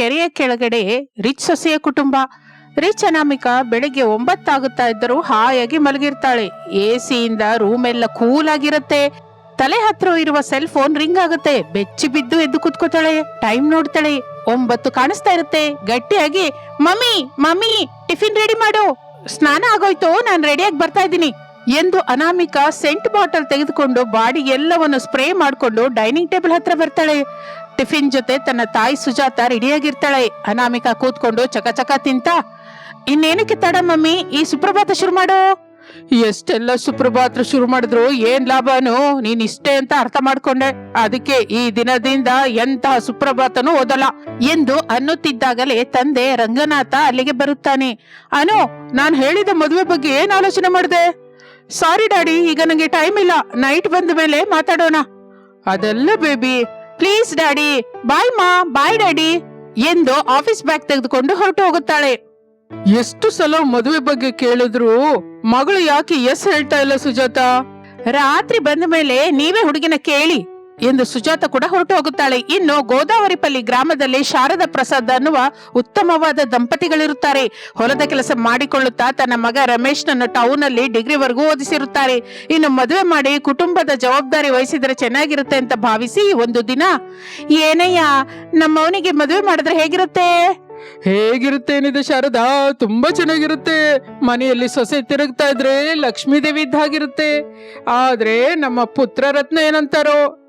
ಕೆರೆಯ ಕೆಳಗಡೆ ರಿಚ್ ಸೊಸೆಯ ಕುಟುಂಬ. ರಿಚ್ ಅನಾಮಿಕಾ ಬೆಳಿಗ್ಗೆ ಒಂಬತ್ತಾಗುತ್ತಾ ಇದ್ದರೂ ಹಾಯಾಗಿ ಮಲಗಿರ್ತಾಳೆ. ಎಸಿಯಿಂದ ರೂಮ್ ಎಲ್ಲ ಕೂಲ್ ಆಗಿರುತ್ತೆ. ತಲೆ ಹತ್ರ ಇರುವ ಸೆಲ್ ಫೋನ್ ರಿಂಗ್ ಆಗುತ್ತೆ. ಬೆಚ್ಚಿ ಬಿದ್ದು ಎದ್ದು ಕುತ್ಕೋತಾಳೆ. ಟೈಮ್ ನೋಡ್ತಾಳೆ. ಒಂಬತ್ತು ಕಾಣಿಸ್ತಾ ಇರುತ್ತೆ. ಗಟ್ಟಿಯಾಗಿ, ಮಮ್ಮಿ ಮಮ್ಮಿ, ಟಿಫಿನ್ ರೆಡಿ ಮಾಡು. ಸ್ನಾನ ಆಗೋಯ್ತು. ನಾನು ರೆಡಿಯಾಗಿ ಬರ್ತಾ ಇದ್ದೀನಿ. ಎಂದು ಅನಾಮಿಕಾ ಸೆಂಟ್ ಬಾಟಲ್ ತೆಗೆದುಕೊಂಡು ಬಾಡಿ ಎಲ್ಲವನ್ನು ಸ್ಪ್ರೇ ಮಾಡ್ಕೊಂಡು ಡೈನಿಂಗ್ ಟೇಬಲ್ ಹತ್ರ ಬರ್ತಾಳೆ. ಟಿಫಿನ್ ಜೊತೆ ತನ್ನ ತಾಯಿ ಸುಜಾತ ರೆಡಿಯಾಗಿರ್ತಾಳೆ. ಅನಾಮಿಕಾ ಕೂತ್ಕೊಂಡು ಚಕ ಚಕ ತಿಂತ, ಇನ್ನೇನಕ್ಕೆ ತಡ ಮಮ್ಮಿ, ಈ ಸುಪ್ರಭಾತ ಶುರು ಮಾಡು. ಎಷ್ಟೆಲ್ಲ ಸುಪ್ರಭಾತ ಶುರು ಮಾಡಿದ್ರು, ಏನ್ ಲಾಭನು? ನೀನ್ ಇಷ್ಟೇ ಅಂತ ಅರ್ಥ ಮಾಡ್ಕೊಂಡೆ. ಅದಕ್ಕೆ ಈ ದಿನದಿಂದ ಎಂತಹ ಸುಪ್ರಭಾತನೂ ಓದಲ್ಲ. ಎಂದು ಅನ್ನುತ್ತಿದ್ದಾಗಲೇ ತಂದೆ ರಂಗನಾಥ ಅಲ್ಲಿಗೆ ಬರುತ್ತಾನೆ. ಅನು, ನಾನ್ ಹೇಳಿದ ಮದುವೆ ಬಗ್ಗೆ ಏನ್ ಆಲೋಚನೆ ಮಾಡಿದೆ? ಸಾರಿ ಡ್ಯಾಡಿ, ಈಗ ನಂಗೆ ಟೈಮ್ ಇಲ್ಲ. ನೈಟ್ ಬಂದ ಮೇಲೆ ಮಾತಾಡೋಣ. ಅದೆಲ್ಲ ಬೇಬಿ ಪ್ಲೀಸ್ ಡ್ಯಾಡಿ ಬಾಯ್ ಮಾ ಬಾಯ್ ಡ್ಯಾಡಿ ಎಂದು ಆಫೀಸ್ ಬ್ಯಾಗ್ ತೆಗೆದುಕೊಂಡು ಹೊರಟು ಹೋಗುತ್ತಾಳೆ. ಎಷ್ಟು ಸಲ ಮದುವೆ ಬಗ್ಗೆ ಕೇಳಿದ್ರು ಮಗಳು ಯಾಕೆ ಎಸ್ ಹೇಳ್ತಾ ಇಲ್ಲ ಸುಜಾತ? ರಾತ್ರಿ ಬಂದ ಮೇಲೆ ನೀವೇ ಹುಡುಗಿನ ಕೇಳಿ. ಎಂದು ಸುಜಾತ ಕೂಡ ಹೊರಟು ಹೋಗುತ್ತಾಳೆ. ಇನ್ನು ಗೋದಾವರಿಪಲ್ಲಿ ಗ್ರಾಮದಲ್ಲಿ ಶಾರದಾ ಪ್ರಸಾದ್ ಅನ್ನುವ ಉತ್ತಮವಾದ ದಂಪತಿಗಳಿರುತ್ತಾರೆ. ಹೊಲದ ಕೆಲಸ ಮಾಡಿಕೊಳ್ಳುತ್ತಾ ತನ್ನ ಮಗ ರಮೇಶ್ನನ್ನು ಟೌನ್ ಅಲ್ಲಿ ಡಿಗ್ರಿವರೆಗೂ ಓದಿಸಿರುತ್ತಾರೆ. ಇನ್ನು ಮದುವೆ ಮಾಡಿ ಕುಟುಂಬದ ಜವಾಬ್ದಾರಿ ವಹಿಸಿದ್ರೆ ಚೆನ್ನಾಗಿರುತ್ತೆ ಅಂತ ಭಾವಿಸಿ ಒಂದು ದಿನ, ಏನಯ್ಯ, ನಮ್ಮವನಿಗೆ ಮದುವೆ ಮಾಡಿದ್ರೆ ಹೇಗಿರುತ್ತೆ? ಹೇಗಿರುತ್ತೆ ಏನಿದೆ ಶಾರದಾ? ತುಂಬಾ ಚೆನ್ನಾಗಿರುತ್ತೆ. ಮನೆಯಲ್ಲಿ ಸೊಸೆ ತಿರುಗ್ತಾ ಇದ್ರೆ ಲಕ್ಷ್ಮೀ ದೇವಿ ಇದ್ದ ಆದ್ರೆ ನಮ್ಮ ಪುತ್ರ ರತ್ನ ಏನಂತಾರೋ?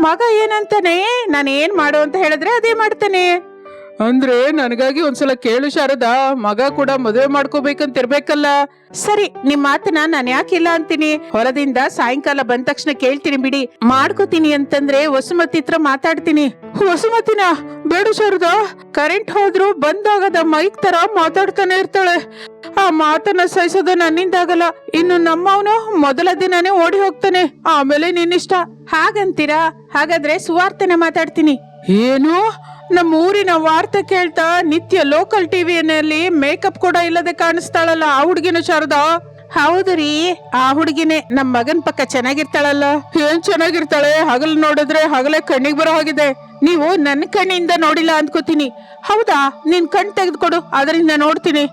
ಮಗ ಏನಂತಾನೆ? ನಾನು ಏನ್ ಮಾಡು ಅಂತ ಹೇಳಿದ್ರೆ ಅದೇ ಮಾಡ್ತಾನೆ. ಅಂದ್ರೆ ನನಗಾಗಿ ಒಂದ್ಸಲ ಕೇಳು ಶಾರದಾ ಮಗ ಕೂಡ ಮದುವೆ ಮಾಡ್ಕೋಬೇಕಂತ ಇರ್ಬೇಕಲ್ಲ ಸರಿ ನಿಮ್ ಮಾತನ್ನ ನಾನು ಯಾಕಿಲ್ಲ ಅಂತೀನಿ? ಹೊಲದಿಂದ ಸಾಯಂಕಾಲ ಬಂದ ತಕ್ಷಣ ಕೇಳ್ತೀನಿ ಬಿಡಿ. ಮಾಡ್ಕೋತೀನಿ ಅಂತಂದ್ರೆ ವಸುಮತಿ ಹತ್ರ ಮಾತಾಡ್ತೀನಿ. ವಸುಮತಿನ ಬೇಡ ಶಾರದಾ ಕರೆಂಟ್ ಹೋದ್ರು ಬಂದಾಗದ ಮೈಕ್ ತರ ಮಾತಾಡ್ತಾನೆ ಇರ್ತಾಳೆ. ಆ ಮಾತನ್ನ ಸಹಿಸೋದು ನನ್ನಿಂದಾಗಲ್ಲ. ಇನ್ನು ನಮ್ಮವನು ಮೊದಲ ದಿನನೇ ಓಡಿ ಹೋಗ್ತಾನೆ. ಆಮೇಲೆ ನಿನ್ನಿಷ್ಟ. ಹಾಗಂತೀರಾ? ಹಾಗಾದ್ರೆ ಸುವಾರ್ತೆನೆ ಮಾತಾಡ್ತೀನಿ. ಏನು? ನಮ್ಮ ಊರಿನ ವಾರ್ತೆ ಕೇಳ್ತಾ ನಿತ್ಯ ಲೋಕಲ್ ಟಿವಿನಲ್ಲಿ ಮೇಕಪ್ ಕೂಡ ಇಲ್ಲದೆ ಕಾಣಿಸ್ತಾಳಲ್ಲ ಆ ಹುಡುಗಿನ ಶಾರದಾ? ಹೌದು ರೀ, ಆ ಹುಡುಗಿನೇ. ನಮ್ ಮಗನ್ ಪಕ್ಕ ಚೆನ್ನಾಗಿರ್ತಾಳಲ್ಲ. ಏನ್ ಚೆನ್ನಾಗಿರ್ತಾಳೆ? ಹಗಲ್ ನೋಡಿದ್ರೆ ಹಗಲೇ ಕಣ್ಣಿಗೆ ಬರೋ ಹಾಗಿದೆ. ನೀವು ನನ್ನ ಕಣ್ಣಿಂದ ನೋಡಿಲ್ಲ ಅಂದ್ಕೋತೀನಿ. ಹೌದಾ? ನಿನ್ ಕಣ್ ತೆಗೆದುಕೊಡು, ಅದರಿಂದ ನೋಡ್ತೀನಿ.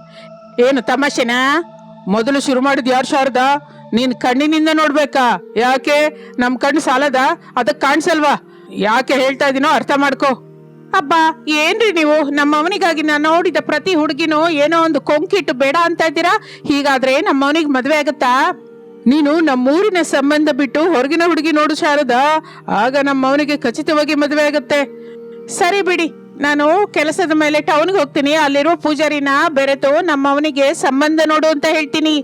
ಏನು ತಮಾಷೆನಾ? ಮೊದಲು ಶುರು ಮಾಡಿದ್ ಯಾರು ಶಾರದಾ? ನೀನ್ ಕಣ್ಣಿನಿಂದ ನೋಡ್ಬೇಕಾ? ಯಾಕೆ? ನಮ್ ಕಣ್ಣು ಸಾಲದ? ಅದಕ್ ಕಾಣಿಸಲ್ವಾ? ಯಾಕೆ ಹೇಳ್ತಾ ಇದೀನೋ ಅರ್ಥ ಮಾಡ್ಕೋ. ಅಬ್ಬಾ, ಏನ್ರಿ ನೀವು? ನಮ್ಮವನಿಗಾಗಿ ನಾನು ನೋಡಿದ ಪ್ರತಿ ಹುಡುಗಿನೂ ಏನೋ ಒಂದು ಕೊಂಕಿಟ್ಟು ಬೇಡ ಅಂತ ಇದ್ದೀರಾ? ಹೀಗಾದ್ರೆ ನಮ್ಮವನಿಗೆ ಮದುವೆ ಆಗುತ್ತಾ? ನೀನು ನಮ್ಮೂರಿನ ಸಂಬಂಧ ಬಿಟ್ಟು ಹೊರಗಿನ ಹುಡುಗಿ ನೋಡು ಶಾರದ. ಆಗ ನಮ್ಮವನಿಗೆ ಖಚಿತವಾಗಿ ಮದುವೆ ಆಗುತ್ತೆ. ಸರಿ ಬಿಡಿ, ನಾನು ಕೆಲಸದ ಮೇಲೆ ಟೌನ್ಗೆ ಹೋಗ್ತೀನಿ. ಅಲ್ಲಿರೋ ಪೂಜಾರಿನ ಬೆರೆತು ನಮ್ಮವನಿಗೆ ಸಂಬಂಧ ನೋಡು ಅಂತ ಹೇಳ್ತೀನಿ.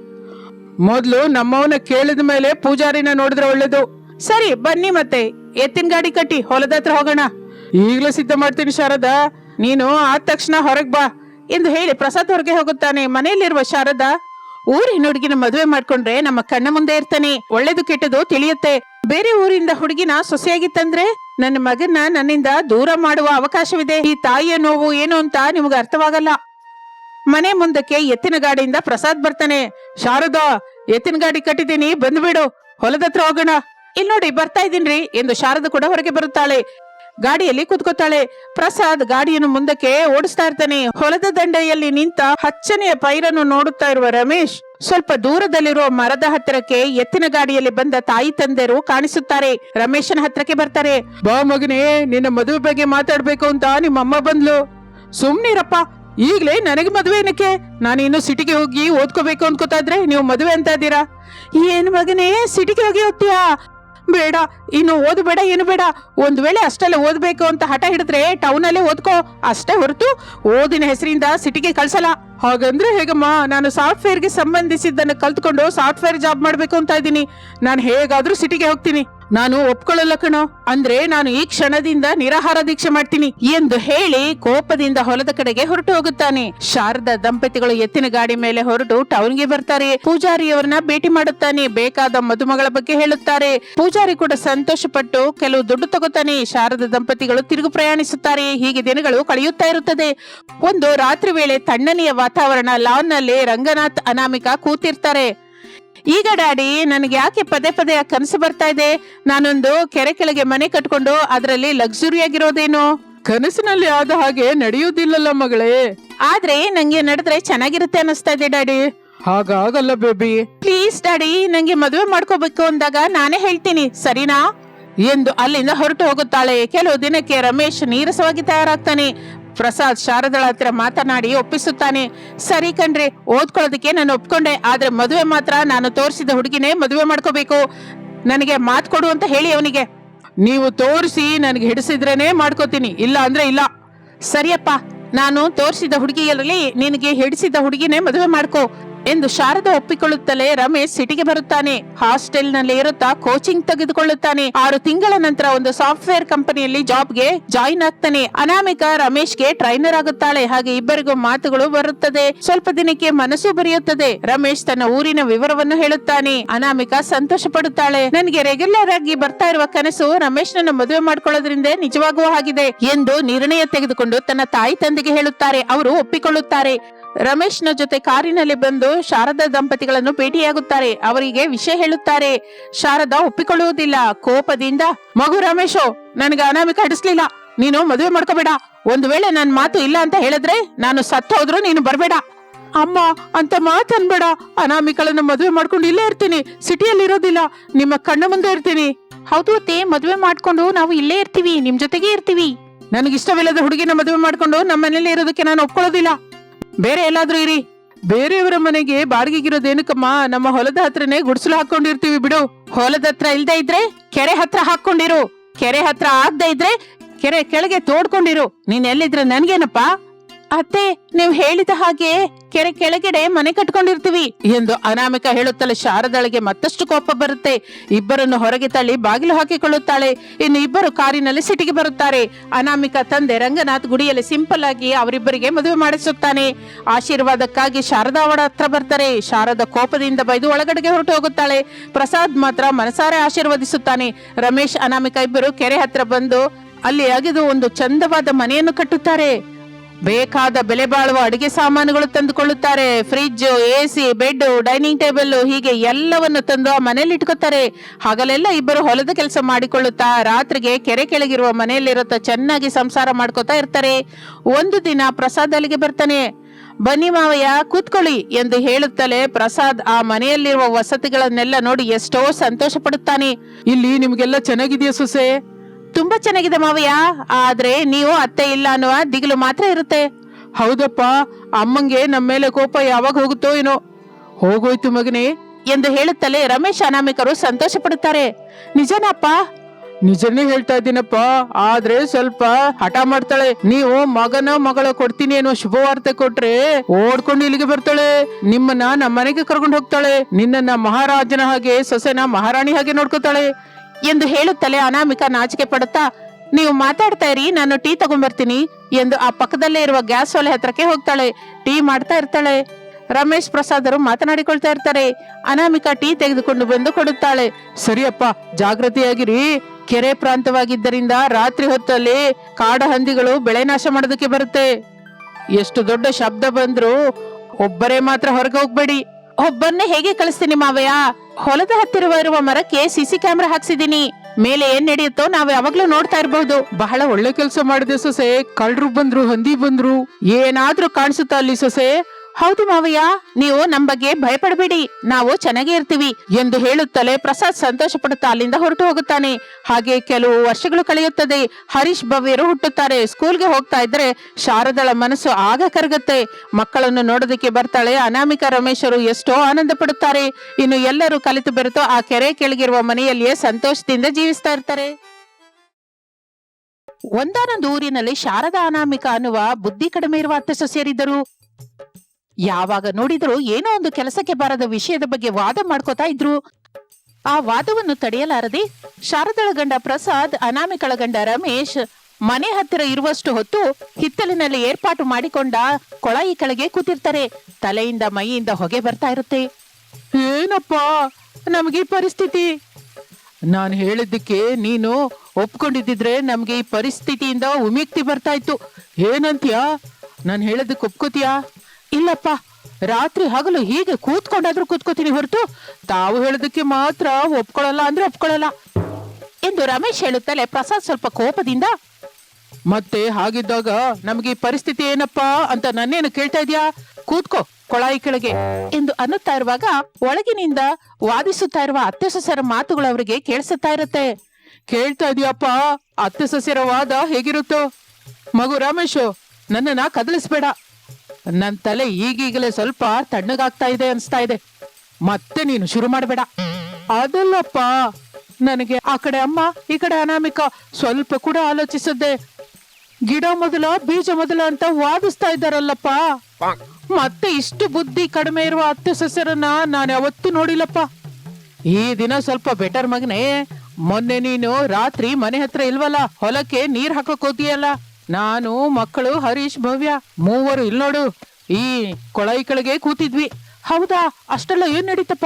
ಮೊದಲು ನಮ್ಮವನ ಕೇಳಿದ ಮೇಲೆ ಪೂಜಾರಿನ ನೋಡಿದ್ರೆ ಒಳ್ಳೇದು. ಸರಿ, ಬನ್ನಿ ಮತ್ತೆ. ಎತ್ತಿನ ಗಾಡಿ ಕಟ್ಟಿ, ಹೊಲದ ಹತ್ರ ಹೋಗೋಣ. ಈಗಲೇ ಸಿದ್ಧ ಮಾಡ್ತೀನಿ ಶಾರದಾ. ನೀನು ಆದ ತಕ್ಷಣ ಹೊರಗ್ ಬಾ ಎಂದು ಹೇಳಿ ಪ್ರಸಾದ್ ಹೊರಗೆ ಹೋಗುತ್ತಾನೆ. ಮನೆಯಲ್ಲಿರುವ ಶಾರದಾ ಊರಿನ ಹುಡುಗಿನ ಮದುವೆ ಮಾಡ್ಕೊಂಡ್ರೆ ನಮ್ಮ ಕಣ್ಣ ಮುಂದೆ ಇರ್ತಾನೆ. ಒಳ್ಳೇದು ಕೆಟ್ಟದು ತಿಳಿಯುತ್ತೆ. ಬೇರೆ ಊರಿಂದ ಹುಡುಗಿನ ಸೊಸೆಯಾಗಿ ತಂದ್ರೆ ನನ್ನ ಮಗನ ನನ್ನಿಂದ ದೂರ ಮಾಡುವ ಅವಕಾಶವಿದೆ. ಈ ತಾಯಿಯ ನೋವು ಏನು ಅಂತ ನಿಮ್ಗೆ ಅರ್ಥವಾಗಲ್ಲ. ಮನೆ ಮುಂದಕ್ಕೆ ಎತ್ತಿನ ಗಾಡಿಯಿಂದ ಪ್ರಸಾದ್ ಬರ್ತಾನೆ. ಶಾರದಾ, ಎತ್ತಿನ ಗಾಡಿ ಕಟ್ಟಿದ್ದೀನಿ, ಬಂದ್ಬಿಡು. ಹೊಲದತ್ರ ಹೋಗೋಣ. ಇಲ್ಲಿ ನೋಡಿ ಬರ್ತಾ ಇದೀನ್ರಿ ಎಂದು ಶಾರದ ಕೂಡ ಹೊರಗೆ ಬರುತ್ತಾಳೆ. ಗಾಡಿಯಲ್ಲಿ ಕುತ್ಕೋತಾಳೆ. ಪ್ರಸಾದ್ ಗಾಡಿಯನ್ನು ಮುಂದಕ್ಕೆ ಓಡಿಸ್ತಾ ಇರ್ತಾನೆ. ಹೊಲದ ದಂಡೆಯಲ್ಲಿ ನಿಂತ ಹಚ್ಚನೆಯ ಪೈರನ್ನು ನೋಡುತ್ತಾ ಇರುವ ರಮೇಶ್ ಸ್ವಲ್ಪ ದೂರದಲ್ಲಿರುವ ಮರದ ಹತ್ತಿರಕ್ಕೆ ಎತ್ತಿನ ಗಾಡಿಯಲ್ಲಿ ಬಂದ ತಾಯಿ ತಂದೆರು ಕಾಣಿಸುತ್ತಾರೆ. ರಮೇಶನ ಹತ್ರಕ್ಕೆ ಬರ್ತಾರೆ. ಬಾ ಮಗನೇ, ನಿನ್ನ ಮದುವೆ ಬಗ್ಗೆ ಮಾತಾಡ್ಬೇಕು ಅಂತ ನಿಮ್ಮ ಅಮ್ಮ ಬಂದ್ಲು. ಸುಮ್ನಿರಪ್ಪ, ಈಗ್ಲೇ ನನಗೆ ಮದುವೆ ಏನಕ್ಕೆ? ನಾನು ಇನ್ನು ಸಿಟಿಗೆ ಹೋಗಿ ಓದ್ಕೋಬೇಕು ಅನ್ಕೋತಾ ಇದ್ರೆ ನೀವು ಮದುವೆ ಅಂತ ಇದ್ದೀರಾ? ಏನ್ ಮಗನೇ, ಸಿಟಿಗೆ ಹೋಗಿ ಓದ್ತೀಯಾ? ಬೇಡ, ಇನ್ನು ಓದು ಬೇಡ ಏನು ಬೇಡ. ಒಂದ್ ವೇಳೆ ಅಷ್ಟೆಲ್ಲ ಓದ್ಬೇಕು ಅಂತ ಹಠ ಹಿಡಿದ್ರೆ ಟೌನ್ ಅಲ್ಲೇ ಓದ್ಕೋ. ಅಷ್ಟೇ ಹೊರತು ಓದಿನ ಹೆಸರಿಂದ ಸಿಟಿಗೆ ಕಳ್ಸಲ್ಲ. ಹಾಗಂದ್ರೆ ಹೇಗಮ್ಮ, ನಾನು ಸಾಫ್ಟ್ವೇರ್ಗೆ ಸಂಬಂಧಿಸಿದ್ದನ್ನು ಕಲ್ತ್ಕೊಂಡು ಸಾಫ್ಟ್ವೇರ್ ಜಾಬ್ ಮಾಡಬೇಕು ಅಂತ ಇದ್ದೀನಿ. ನಾನು ಹೇಗಾದರೂ ಸಿಟಿಗೆ ಹೋಗ್ತೀನಿ. ನಾನು ಒಪ್ಕೊಳ್ಳಲ್ಲ ಕಣೋ. ಅಂದ್ರೆ ನಾನು ಈ ಕ್ಷಣದಿಂದ ನಿರಾಹಾರ ದೀಕ್ಷೆ ಮಾಡ್ತೀನಿ ಎಂದು ಹೇಳಿ ಕೋಪದಿಂದ ಹೊಲದ ಕಡೆಗೆ ಹೊರಟು ಹೋಗುತ್ತಾನೆ. ಶಾರದಾ ದಂಪತಿಗಳು ಎತ್ತಿನ ಗಾಡಿ ಮೇಲೆ ಹೊರಟು ಟೌನ್ಗೆ ಬರ್ತಾರೆ. ಪೂಜಾರಿಯವರನ್ನ ಭೇಟಿ ಮಾಡುತ್ತಾನೆ. ಬೇಕಾದ ಮದುಮಗಳ ಬಗ್ಗೆ ಹೇಳುತ್ತಾರೆ. ಪೂಜಾರಿ ಕೂಡ ಸಂತೋಷ ಪಟ್ಟು ಕೆಲವು ದುಡ್ಡು ತಗೋತಾನೆ. ಶಾರದ ದಂಪತಿಗಳು ತಿರುಗು ಪ್ರಯಾಣಿಸುತ್ತಾರೆ. ಹೀಗೆ ದಿನಗಳು ಕಳೆಯುತ್ತಾ ಇರುತ್ತದೆ. ಒಂದು ರಾತ್ರಿ ವೇಳೆ ತಣ್ಣನೆಯ ವಾತಾವರಣ ಲಾನ್ನಲ್ಲಿ ರಂಗನಾಥ್ ಅನಾಮಿಕಾ ಕೂತಿರ್ತಾರೆ. ಈಗ ಡ್ಯಾಡಿ ನನಗೆ ಯಾಕೆ ಪದೇ ಪದೇ ಆ ಕನಸು ಬರ್ತಾ ಇದೆ? ನಾನೊಂದು ಕೆರೆ ಕೆಳಗೆ ಮನೆ ಕಟ್ಕೊಂಡು ಅದರಲ್ಲಿ ಲಕ್ಸುರಿ ಆಗಿರೋದೇನು? ಕನಸಿನಲ್ಲಿ ಆದ ಹಾಗೆ ನಡೆಯುವುದಿಲ್ಲಲ್ಲ ಮಗಳೇ. ಆದ್ರೆ ನಂಗೆ ನಡೆದ್ರೆ ಚೆನ್ನಾಗಿರುತ್ತೆ ಅನಿಸ್ತಾ ಇದೆ ಡ್ಯಾಡಿ. ಹಾಗಾಗಲ್ಲ ಬೇಬಿ ಪ್ಲೀಸ್ ಡ್ಯಾಡಿ ನಂಗೆ ಮದುವೆ ಮಾಡ್ಕೋಬೇಕು ಅಂದಾಗ ನಾನೇ ಹೇಳ್ತೀನಿ ಸರಿನಾ? ಎಂದು ಅಲ್ಲಿಂದ ಹೊರಟು ಹೋಗುತ್ತಾಳೆ. ಕೆಲವು ದಿನಕ್ಕೆ ರಮೇಶ್ ನೀರಸವಾಗಿ ತಯಾರಾಗ್ತಾನೆ. ಪ್ರಸಾದ್ ಶಾರದಳ ಹತ್ರ ಮಾತನಾಡಿ ಒಪ್ಪಿಸುತ್ತಾನೆ. ಸರಿ ಕಣ್ರಿ, ಓದ್ಕೊಳ್ಳೋದಕ್ಕೆ ನಾನು ಒಪ್ಕೊಂಡೆ, ಆದ್ರೆ ಮದುವೆ ಮಾತ್ರ ನಾನು ತೋರಿಸಿದ ಹುಡುಗಿನೇ ಮದುವೆ ಮಾಡ್ಕೋಬೇಕು. ನನಗೆ ಮಾತ್ ಕೊಡು ಅಂತ ಹೇಳಿ ಅವನಿಗೆ. ನೀವು ತೋರಿಸಿ ನನಗೆ ಹಿಡಿಸಿದ್ರೇನೆ ಮಾಡ್ಕೋತೀನಿ, ಇಲ್ಲ ಅಂದ್ರೆ ಇಲ್ಲ. ಸರಿಯಪ್ಪ, ನಾನು ತೋರಿಸಿದ ಹುಡುಗಿಯಲ್ಲಿ ನಿನಗೆ ಹಿಡಿಸಿದ ಹುಡುಗಿನೇ ಮದುವೆ ಮಾಡ್ಕೋ. ಎಂದು ಶಾರದಾ ಒಪ್ಪಿಕೊಳ್ಳುತ್ತಲೇ ರಮೇಶ್ ಸಿಟಿಗೆ ಬರುತ್ತಾನೆ. ಹಾಸ್ಟೆಲ್ನಲ್ಲಿ ಇರುತ್ತಾ ಕೋಚಿಂಗ್ ತೆಗೆದುಕೊಳ್ಳುತ್ತಾನೆ. ಆರು ತಿಂಗಳ ನಂತರ ಒಂದು ಸಾಫ್ಟ್ವೇರ್ ಕಂಪನಿಯಲ್ಲಿ ಜಾಬ್ಗೆ ಜಾಯಿನ್ ಆಗ್ತಾನೆ. ಅನಾಮಿಕ ರಮೇಶ್ಗೆ ಟ್ರೈನರ್ ಆಗುತ್ತಾಳೆ. ಹಾಗೆ ಇಬ್ಬರಿಗೂ ಮಾತುಗಳು ಬರುತ್ತದೆ. ಸ್ವಲ್ಪ ದಿನಕ್ಕೆ ಮನಸ್ಸು ಬರೆಯುತ್ತದೆ. ರಮೇಶ್ ತನ್ನ ಊರಿನ ವಿವರವನ್ನು ಹೇಳುತ್ತಾನೆ. ಅನಾಮಿಕ ಸಂತೋಷ ಪಡುತ್ತಾಳೆ ನನಗೆ ರೆಗ್ಯುಲರ್ ಆಗಿ ಬರ್ತಾ ಇರುವ ಕನಸು ರಮೇಶ್ ನನ್ನ ಮದುವೆ ಮಾಡ್ಕೊಳ್ಳೋದ್ರಿಂದ ನಿಜವಾಗುವ ಹಾಗಿದೆ ಎಂದು ನಿರ್ಣಯ ತೆಗೆದುಕೊಂಡು ತನ್ನ ತಾಯಿ ತಂದೆಗೆ ಹೇಳುತ್ತಾರೆ. ಅವರು ಒಪ್ಪಿಕೊಳ್ಳುತ್ತಾರೆ. ರಮೇಶ್ನ ಜೊತೆ ಕಾರಿನಲ್ಲಿ ಬಂದು ಶಾರದಾ ದಂಪತಿಗಳನ್ನು ಭೇಟಿಯಾಗುತ್ತಾರೆ. ಅವರಿಗೆ ವಿಷಯ ಹೇಳುತ್ತಾರೆ. ಶಾರದಾ ಒಪ್ಪಿಕೊಳ್ಳುವುದಿಲ್ಲ. ಕೋಪದಿಂದ, ಮಗು ರಮೇಶೋ, ನನಗೆ ಅನಾಮಿಕ ಹಿಡಿಸ್ಲಿಲ್ಲ. ನೀನು ಮದುವೆ ಮಾಡ್ಕೋಬೇಡ. ಒಂದು ವೇಳೆ ನನ್ ಮಾತು ಇಲ್ಲ ಅಂತ ಹೇಳಿದ್ರೆ ನಾನು ಸತ್ತು ಹೋದ್ರು ನೀನು ಬರ್ಬೇಡ. ಅಮ್ಮ, ಅಂತ ಮಾತನ್ಬೇಡ ಅನಾಮಿಕಳನ್ನು ಮದುವೆ ಮಾಡ್ಕೊಂಡು ಇಲ್ಲೇ ಇರ್ತೀನಿ. ಸಿಟಿಯಲ್ಲಿ ಇರೋದಿಲ್ಲ. ನಿಮ್ಮ ಕಣ್ಣ ಮುಂದೆ ಇರ್ತೀನಿ. ಹೌದು ಅತ್ತೆ, ಮದುವೆ ಮಾಡ್ಕೊಂಡು ನಾವು ಇಲ್ಲೇ ಇರ್ತೀವಿ. ನಿಮ್ ಜೊತೆಗೆ ಇರ್ತೀವಿ. ನನಗಿಷ್ಟವಿಲ್ಲದ ಹುಡುಗಿನ ಮದುವೆ ಮಾಡ್ಕೊಂಡು ನಮ್ಮ ಮನೇಲಿ ಇರೋದಕ್ಕೆ ನಾನು ಒಪ್ಕೊಳ್ಳೋದಿಲ್ಲ. ಬೇರೆ ಎಲ್ಲಾದ್ರೂ ಇರಿ. ಬೇರೆಯವರ ಮನೆಗೆ ಬಾಡಿಗೆಗಿರೋದೇನಕ್ಕಮ್ಮ? ನಮ್ಮ ಹೊಲದ ಹತ್ರನೇ ಗುಡಿಸಲು ಹಾಕೊಂಡಿರ್ತೀವಿ ಬಿಡು. ಹೊಲದ ಹತ್ರ ಇಲ್ದೇ ಇದ್ರೆ ಕೆರೆ ಹತ್ರ ಹಾಕೊಂಡಿರು ಕೆರೆ ಹತ್ರ ಆಗದೆ ಇದ್ರೆ ಕೆರೆ ಕೆಳಗೆ ತೋಡ್ಕೊಂಡಿರು. ನೀನ್ ಎಲ್ಲಿದ್ರೆ ನನ್ಗೇನಪ್ಪ? ಅತ್ತೆ, ನೀವು ಹೇಳಿದ ಹಾಗೆ ಕೆರೆ ಕೆಳಗಡೆ ಮನೆ ಕಟ್ಕೊಂಡಿರ್ತೀವಿ ಎಂದು ಅನಾಮಿಕ ಹೇಳುತ್ತಲೇ ಶಾರದಳಿಗೆ ಮತ್ತಷ್ಟು ಕೋಪ ಬರುತ್ತೆ. ಇಬ್ಬರನ್ನು ಹೊರಗೆ ತಳ್ಳಿ ಬಾಗಿಲು ಹಾಕಿಕೊಳ್ಳುತ್ತಾಳೆ. ಇನ್ನು ಇಬ್ಬರು ಕಾರಿನಲ್ಲಿ ಸಿಟಿಗೆ ಬರುತ್ತಾರೆ. ಅನಾಮಿಕ ತಂದೆ ರಂಗನಾಥ್ ಗುಡಿಯಲ್ಲಿ ಸಿಂಪಲ್ ಆಗಿ ಅವರಿಬ್ಬರಿಗೆ ಮದುವೆ ಮಾಡಿಸುತ್ತಾನೆ. ಆಶೀರ್ವಾದಕ್ಕಾಗಿ ಶಾರದಾ ಅವಳ ಹತ್ರ ಬರ್ತಾರೆ. ಶಾರದ ಕೋಪದಿಂದ ಬೈದು ಒಳಗಡೆಗೆ ಹೊರಟು ಹೋಗುತ್ತಾಳೆ. ಪ್ರಸಾದ್ ಮಾತ್ರ ಮನಸಾರೆ ಆಶೀರ್ವದಿಸುತ್ತಾನೆ. ರಮೇಶ್, ಅನಾಮಿಕ ಇಬ್ಬರು ಕೆರೆ ಹತ್ರ ಬಂದು ಅಲ್ಲಿ ಅಗೆದು ಒಂದು ಚಂದವಾದ ಮನೆಯನ್ನು ಕಟ್ಟುತ್ತಾರೆ. ಬೇಕಾದ ಬೆಲೆ ಬಾಳುವ ಅಡುಗೆ ಸಾಮಾನುಗಳು ತಂದುಕೊಳ್ಳುತ್ತಾರೆ. Fridge AC, bed, dining table ಹೀಗೆ ಎಲ್ಲವನ್ನು ತಂದು ಆ ಮನೆಯಲ್ಲಿ ಇಟ್ಕೋತಾರೆ ಹಗಲೆಲ್ಲ ಇಬ್ಬರು ಹೊಲದ ಕೆಲಸ ಮಾಡಿಕೊಳ್ಳುತ್ತಾ ರಾತ್ರಿಗೆ ಕೆರೆ ಕೆಳಗಿರುವ ಮನೆಯಲ್ಲಿರುತ್ತಾ ಚೆನ್ನಾಗಿ ಸಂಸಾರ ಮಾಡ್ಕೋತಾ ಇರ್ತಾರೆ. ಒಂದು ದಿನ ಪ್ರಸಾದ್ ಅಲ್ಲಿಗೆ ಬರ್ತಾನೆ. ಬನ್ನಿ ಮಾವಯ್ಯ, ಕೂತ್ಕೊಳ್ಳಿ ಎಂದು ಹೇಳುತ್ತಲೇ ಪ್ರಸಾದ್ ಆ ಮನೆಯಲ್ಲಿರುವ ವಸತಿಗಳನ್ನೆಲ್ಲ ನೋಡಿ ಎಷ್ಟೋ ಸಂತೋಷ ಪಡುತ್ತಾನೆ ಇಲ್ಲಿ ನಿಮ್ಗೆಲ್ಲ ಚೆನ್ನಾಗಿದೆಯಾ ಸೊಸೆ? ತುಂಬಾ ಚೆನ್ನಾಗಿದೆ ಮಾವಯ್ಯ. ಆದ್ರೆ ನೀವು ಅತ್ತೆ ಇಲ್ಲ ಅನ್ನುವ ದಿಗಿಲು ಮಾತ್ರ ಇರುತ್ತೆ. ಹೌದಪ್ಪ ಅಮ್ಮಂಗೆ ನಮ್ಮ ಮೇಲೆ ಕೋಪ ಯಾವಾಗ ಹೋಗುತ್ತೋ ಏನೋ. ಹೋಗೋಯ್ತು ಮಗನೇ. ಎಂದು ಹೇಳುತ್ತಲೇ ರಮೇಶ್ ಅನಾಮಿಕರು ಸಂತೋಷ ಪಡುತ್ತಾರೆ ನಿಜನಪ್ಪ? ನಿಜನೇ ಹೇಳ್ತಾ ಇದ್ದೀನಪ್ಪ ಆದ್ರೆ ಸ್ವಲ್ಪ ಹಠ ಮಾಡ್ತಾಳೆ. ನೀವು ಮಗನ ಮಗಳ ಕೊಡ್ತೀನಿ ಅನ್ನೋ ಶುಭವಾರ್ತೆ ಕೊಟ್ರೆ ಓಡ್ಕೊಂಡು ಇಲ್ಲಿಗೆ ಬರ್ತಾಳೆ. ನಿಮ್ಮನ್ನ ನಮ್ಮ ಮನೆಗೆ ಕರ್ಕೊಂಡು ಹೋಗ್ತಾಳೆ. ನಿನ್ನ ಮಹಾರಾಜನ ಹಾಗೆ ಸೊಸೆನ ಮಹಾರಾಣಿ ಹಾಗೆ ನೋಡ್ಕೋತಾಳೆ. ಎಂದು ಹೇಳುತ್ತಲೇ ಅನಾಮಿಕ ನಾಚಿಕೆ ಪಡುತ್ತಾ, ನೀವು ಮಾತಾಡ್ತಾ ಇರಿ, ನಾನು ಟೀ ತಗೊಂಡ್ಬರ್ತೀನಿ ಎಂದು ಆ ಪಕ್ಕದಲ್ಲೇ ಇರುವ ಗ್ಯಾಸ್ ಒಲೆ ಹತ್ರಕ್ಕೆ ಹೋಗ್ತಾಳೆ. ಟೀ ಮಾಡ್ತಾ ಇರ್ತಾಳೆ. ರಮೇಶ್ ಪ್ರಸಾದರು ಮಾತನಾಡಿಕೊಳ್ತಾ ಇರ್ತಾರೆ. ಅನಾಮಿಕಾ ಟೀ ತೆಗೆದುಕೊಂಡು ಬಂದು ಕೊಡುತ್ತಾಳೆ. ಸರಿಯಪ್ಪ ಜಾಗೃತಿಯಾಗಿರಿ ಕೆರೆ ಪ್ರಾಂತವಾಗಿದ್ದರಿಂದ ರಾತ್ರಿ ಹೊತ್ತಲ್ಲಿ ಕಾಡ ಹಂದಿಗಳು ಬೆಳೆ ನಾಶ ಮಾಡೋದಕ್ಕೆ ಬರುತ್ತೆ. ಎಷ್ಟು ದೊಡ್ಡ ಶಬ್ದ ಬಂದ್ರು ಒಬ್ಬರೇ ಮಾತ್ರ ಹೊರಗೆ ಹೋಗ್ಬೇಡಿ. ಒಬ್ಬನ್ನೇ ಹೇಗೆ ಕಳಿಸ್ತೀನಿ ಮಾವಯ್ಯ? ಹೊಲದ ಹತ್ತಿರ ಇರುವ ಮರಕ್ಕೆ ಸಿಸಿ ಕ್ಯಾಮೆರಾ ಹಾಕ್ಸಿದೀನಿ ಮೇಲೆ ಏನ್ ನಡೆಯುತ್ತೋ ನಾವ್ ಯಾವಾಗ್ಲೂ ನೋಡ್ತಾ ಇರಬಹುದು ಬಹಳ ಒಳ್ಳೆ ಕೆಲಸ ಮಾಡಿದೆ ಸೊಸೆ. ಕಳ್ರು ಬಂದ್ರು, ಹಂದಿ ಬಂದ್ರು. ಏನಾದ್ರೂ ಕಾಣಿಸುತ್ತಾ ಅಲ್ಲಿ ಸೊಸೆ? ಹೌದು ಮಾವಯ್ಯ, ನೀವು ನಮ್ ಬಗ್ಗೆ ಭಯಪಡಬೇಡಿ. ನಾವು ಚೆನ್ನಾಗೇ ಇರ್ತೀವಿ ಎಂದು ಹೇಳುತ್ತಲೇ ಪ್ರಸಾದ್ ಸಂತೋಷ ಪಡುತ್ತಾ ಅಲ್ಲಿಂದ ಹೊರಟು ಹೋಗುತ್ತಾನೆ. ಹಾಗೆ ಕೆಲವು ವರ್ಷಗಳು ಕಳೆಯುತ್ತದೆ. ಹರೀಶ್ ಭವ್ಯರು ಹುಟ್ಟುತ್ತಾರೆ. ಸ್ಕೂಲ್ಗೆ ಹೋಗ್ತಾ ಇದ್ರೆ ಶಾರದಳ ಮನಸ್ಸು ಆಗ ಕರಗುತ್ತೆ. ಮಕ್ಕಳನ್ನು ನೋಡೋದಕ್ಕೆ ಬರ್ತಾಳೆ ಅನಾಮಿಕ ರಮೇಶರು ಎಷ್ಟೋ ಆನಂದ ಪಡುತ್ತಾರೆ ಇನ್ನು ಎಲ್ಲರೂ ಕಲಿತು ಬೆರೆತು ಆ ಕೆರೆ ಕೆಳಗಿರುವ ಮನೆಯಲ್ಲಿಯೇ ಸಂತೋಷದಿಂದ ಜೀವಿಸ್ತಾ ಇರ್ತಾರೆ. ಒಂದಾನೊಂದು ಊರಿನಲ್ಲಿ ಶಾರದಾ ಅನಾಮಿಕ ಅನ್ನುವ ಬುದ್ಧಿ ಕಡಿಮೆ ಇರುವ ಅತ್ತೆ ಸೊಸೆಯರಿದ್ದರು. ಯಾವಾಗ ನೋಡಿದ್ರು ಏನೋ ಒಂದು ಕೆಲಸಕ್ಕೆ ಬಾರದ ವಿಷಯದ ಬಗ್ಗೆ ವಾದ ಮಾಡ್ಕೋತಾ ಇದ್ರು. ಆ ವಾದವನ್ನು ತಡೆಯಲಾರದೆ ಶಾರದಳ ಗಂಡ ಪ್ರಸಾದ್, ಅನಾಮಿಕಳ ಗಂಡ ರಮೇಶ್ ಮನೆ ಹತ್ತಿರ ಇರುವಷ್ಟು ಹೊತ್ತು ಹಿತ್ತಲಿನಲ್ಲಿ ಏರ್ಪಾಟು ಮಾಡಿಕೊಂಡ ಕೊಳಾಯಿ ಕೆಳಗೆ ಕೂತಿರ್ತಾರೆ. ತಲೆಯಿಂದ ಮೈಯಿಂದ ಹೊಗೆ ಬರ್ತಾ ಇರುತ್ತೆ. ಏನಪ್ಪ? ನಮ್ಗೆ ಈ ಪರಿಸ್ಥಿತಿ? ನಾನು ಹೇಳಿದ್ದಕ್ಕೆ ನೀನು ಒಪ್ಕೊಂಡಿದ್ದಿದ್ರೆ ನಮ್ಗೆ ಈ ಪರಿಸ್ಥಿತಿಯಿಂದ ಉಮಿಕ್ತಿ ಬರ್ತಾ ಇತ್ತು. ಏನಂತೀಯಾ? ನಾನು ಹೇಳೋದಕ್ಕೆ ಒಪ್ಕೋತೀಯಾ? ಇಲ್ಲಪ್ಪ, ರಾತ್ರಿ ಹಗಲು ಹೀಗೆ ಕೂತ್ಕೊಂಡಾದ್ರೂ ಕೂತ್ಕೋತೀನಿ ಹೊರತು ತಾವು ಹೇಳೋದಕ್ಕೆ ಮಾತ್ರ ಒಪ್ಕೊಳ್ಳಲ್ಲ ಅಂದ್ರೆ ಒಪ್ಕೊಳ್ಳಲ್ಲ. ಎಂದು ರಮೇಶ್ ಹೇಳುತ್ತಲೇ ಪ್ರಸಾದ್ ಸ್ವಲ್ಪ ಕೋಪದಿಂದ, ಮತ್ತೆ ಹಾಗಿದ್ದಾಗ ನಮಗೆ ಈ ಪರಿಸ್ಥಿತಿ ಏನಪ್ಪಾ ಅಂತ ನನ್ನೇನು ಕೇಳ್ತಾ ಇದ್ಯಾ? ಕೂತ್ಕೋ, ಕೊಳಾಯಿ ಕೆಳಗೆ ಎಂದು ಅನ್ನುತ್ತಾ ಇರುವಾಗ ಒಳಗಿನಿಂದ ವಾದಿಸುತ್ತಾ ಇರುವ ಅತ್ತೆ ಸೊಸೆಯರ ಮಾತುಗಳು ಅವರಿಗೆ ಕೇಳಿಸುತ್ತಾ ಇರುತ್ತೆ. ಕೇಳ್ತಾ ಇದೀಯಪ್ಪ, ಅತ್ತೆ ಸೊಸೆಯರ ವಾದ ಹೇಗಿರುತ್ತೋ? ಮಗು ರಮೇಶು, ನನ್ನನ್ನ ಕದಲಿಸ್ಬೇಡ. ನನ್ ತಲೆ ಈಗೀಗಲೇ ಸ್ವಲ್ಪ ತಣ್ಣಗಾಗ್ತಾ ಇದೆ ಅನ್ಸ್ತಾ ಇದೆ. ಮತ್ತೆ ನೀನು ಶುರು ಮಾಡಬೇಡ. ಅದಲ್ಲಪ್ಪ, ನನಗೆ ಆ ಕಡೆ ಅಮ್ಮ, ಈ ಕಡೆ ಅನಾಮಿಕ, ಸ್ವಲ್ಪ ಕೂಡ ಆಲೋಚಿಸದೆ ಗಿಡ ಮೊದಲ, ಬೀಜ ಮೊದಲ ಅಂತ ವಾದಿಸ್ತಾ ಇದ್ದಾರಲ್ಲಪ್ಪ. ಮತ್ತೆ ಇಷ್ಟು ಬುದ್ಧಿ ಕಡಿಮೆ ಇರುವ ಅತ್ತೆ ಸಸ್ಯರನ್ನ ನಾನು ಯಾವತ್ತೂ ನೋಡಿಲ್ಲಪ್ಪ. ಈ ದಿನ ಸ್ವಲ್ಪ ಬೆಟರ್ ಮಗನೇ. ಮೊನ್ನೆ ನೀನು ರಾತ್ರಿ ಮನೆ ಹತ್ರ ಇಲ್ವಲ್ಲ, ಹೊಲಕ್ಕೆ ನೀರ್ ಹಾಕಕ್ ಹೋದಿಯಲ್ಲ ನಾನು, ಮಕ್ಕಳು, ಹರೀಶ್, ಭವ್ಯ ಮೂವರು ಇಲ್ಲಿ ನೋಡು. ಈ ಕೊಳಾಯಿ ಕೆಳಗೆ ಕೂತಿದ್ವಿ. ಹೌದಾ? ಅಷ್ಟೆಲ್ಲ ಏನ್ ನಡೀತಪ್ಪ?